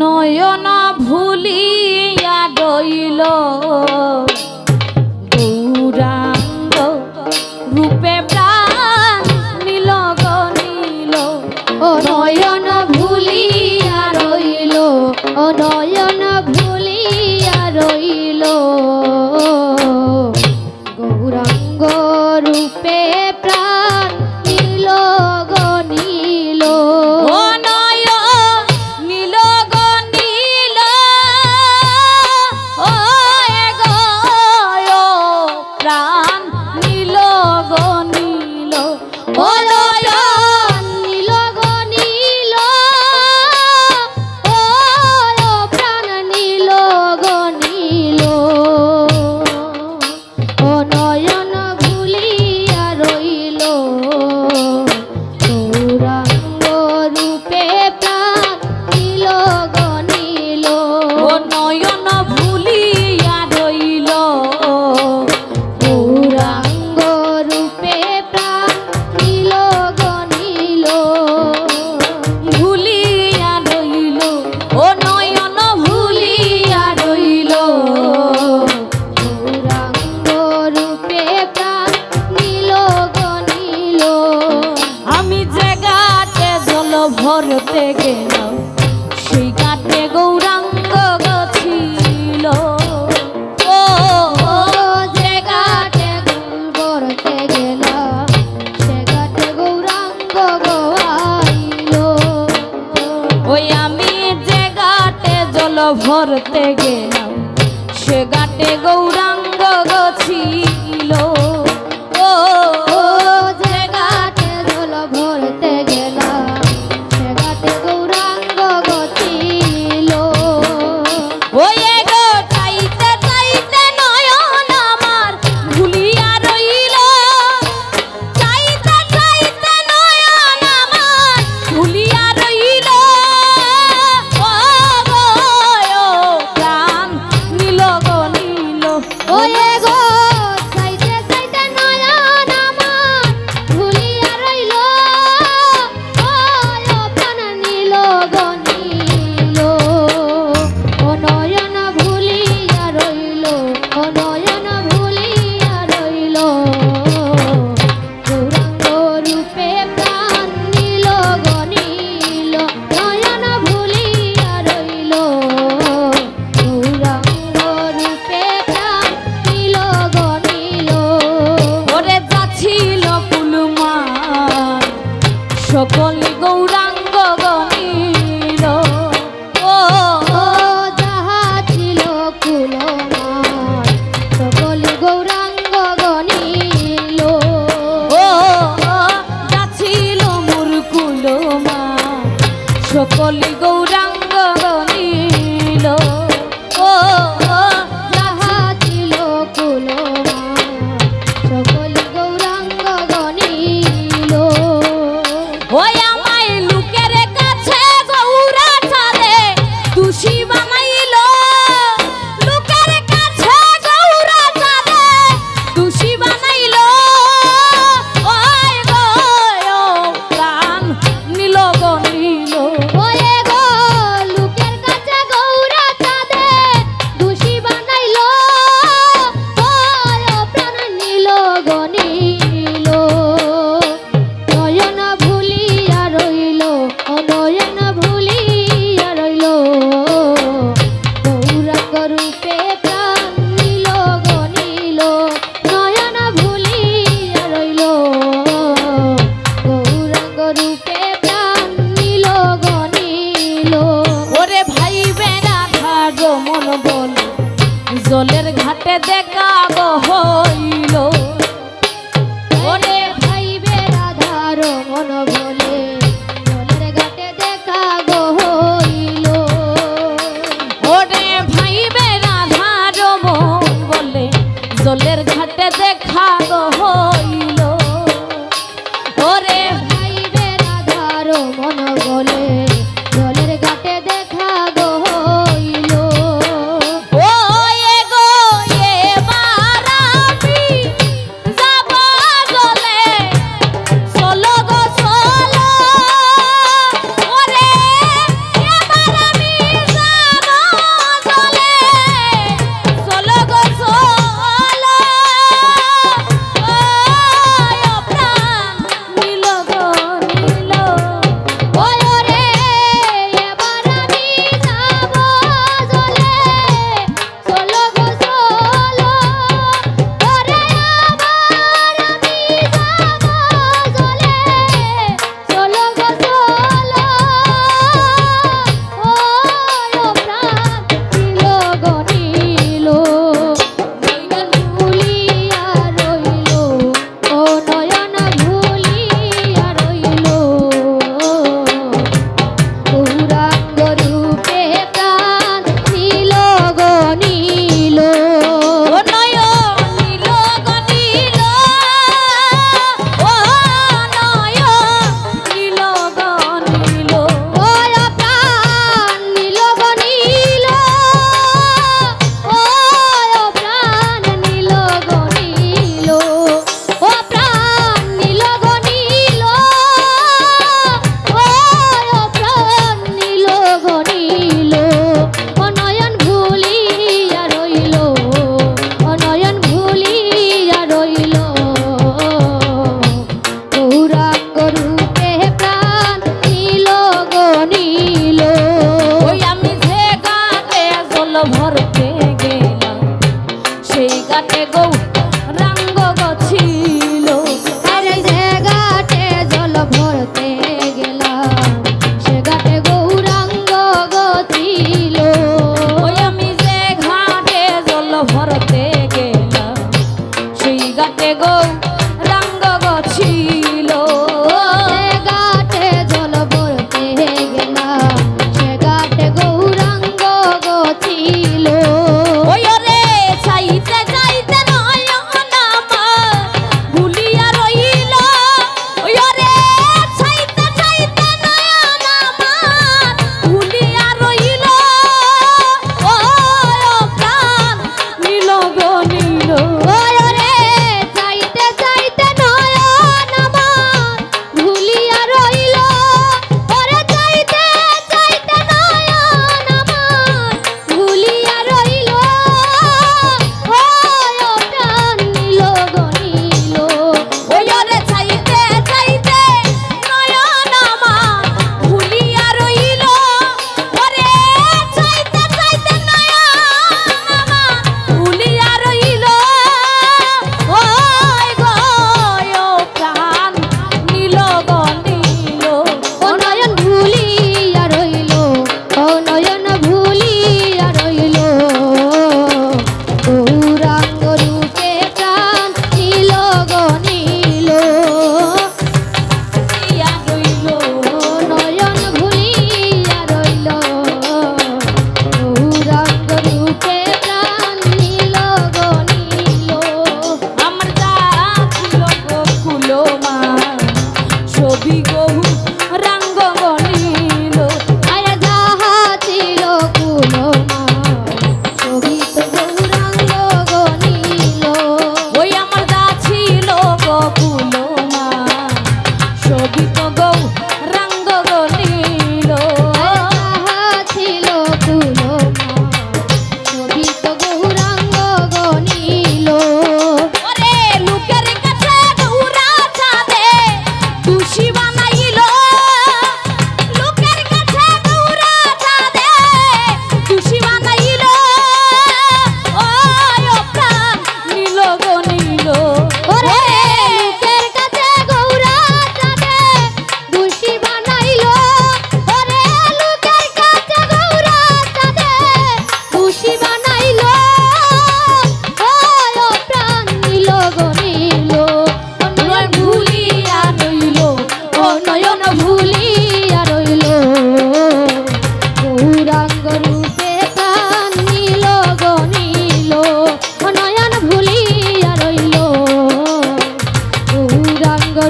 নয়ন ভুলিয়া রইল। দূরাঙ্গ রূপে প্রাণ নীল। গনিল ও নয়ন ভুলিয়া রইল। ও নয়ন রূপে ওরে মন বল জলের ঘাটে দেখা হইল। হাতে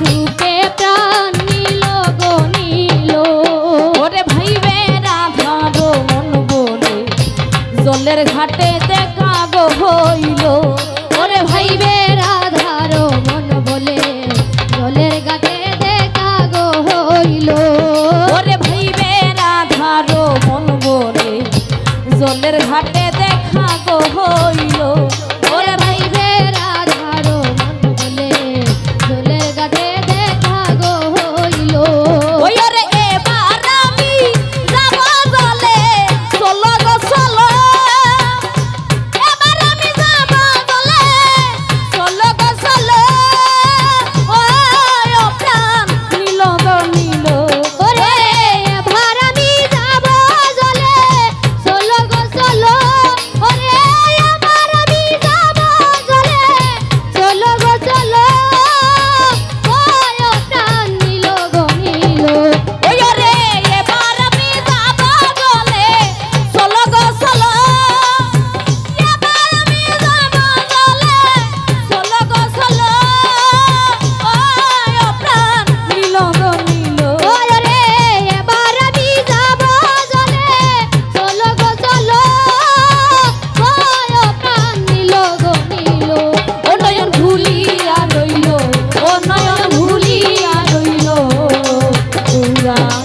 রূপে গো, নীল। ভাইবে রাধা গো মন বলে, জলের ঘাটে দেখা গো হইল। ওরে ভাইবে রাধার মন বলে, জলের ঘাটে দেখা গো হইল। ওরে ভাইবে রাধার মন বলে, জলের ঘাটে দেখা গো হইল। राजा